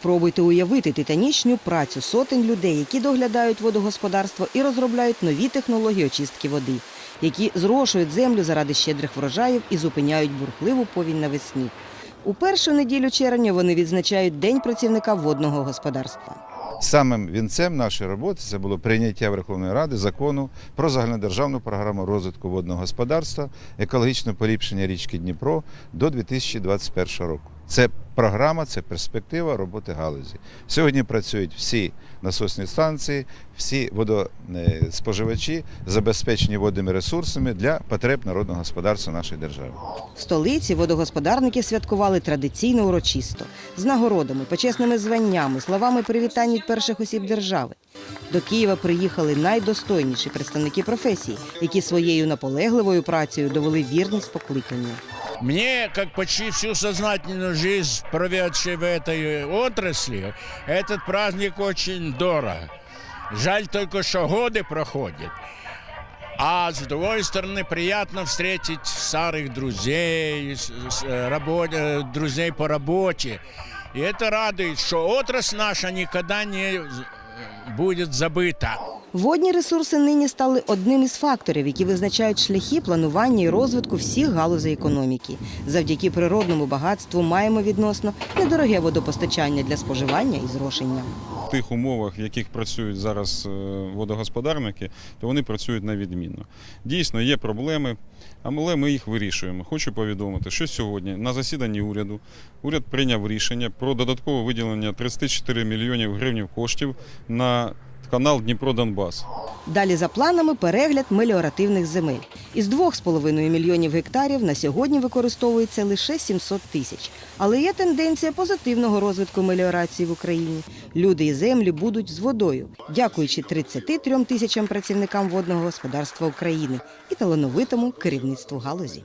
Спробуйте уявити титанічну працю сотень людей, які доглядають водогосподарство і розробляють нові технології очистки води, які зрошують землю заради щедрих врожаїв і зупиняють бурхливу повінь навесні. У першу неділю червня вони відзначають День працівника водного господарства. Самим вінцем нашої роботи це було прийняття Верховної Ради закону про загальнодержавну програму розвитку водного господарства, екологічне поліпшення річки Дніпро до 2021 року. Це програма, це перспектива роботи галузі. Сьогодні працюють всі насосні станції, всі водоспоживачі забезпечені водними ресурсами для потреб народного господарства нашої держави. В столиці водогосподарники святкували традиційно урочисто з нагородами, почесними званнями, словами привітань від перших осіб держави. До Києва приїхали найдостойніші представники професії, які своєю наполегливою працею довели вірність покликанню. Мне, как почти всю сознательную жизнь, проведший в этой отрасли, этот праздник очень дорого. Жаль только, что годы проходят. А с другой стороны, приятно встретить старых друзей, с- с- рабо- э, друзей по работе. И это радует, что отрасль наша никогда не будет забыта. Водні ресурси нині стали одним із факторів, які визначають шляхи планування і розвитку всіх галузей економіки. Завдяки природному багатству маємо відносно недороге водопостачання для споживання і зрошення. В тих умовах, в яких працюють зараз е, водогосподарники, то вони працюють на відмінно. Дійсно, є проблеми, але ми їх вирішуємо. Хочу повідомити, що сьогодні на засіданні уряду уряд прийняв рішення про додаткове виділення 34 мільйонів гривень коштів на канал Дніпро-Донбас. Далі за планами перегляд меліоративних земель. Із 2,5 мільйонів гектарів на сьогодні використовується лише 700 тисяч. Але є тенденція позитивного розвитку меліорації в Україні. Люди і землі будуть з водою, дякуючи 33 тисячам працівникам водного господарства України і талановитому керівництву галузі.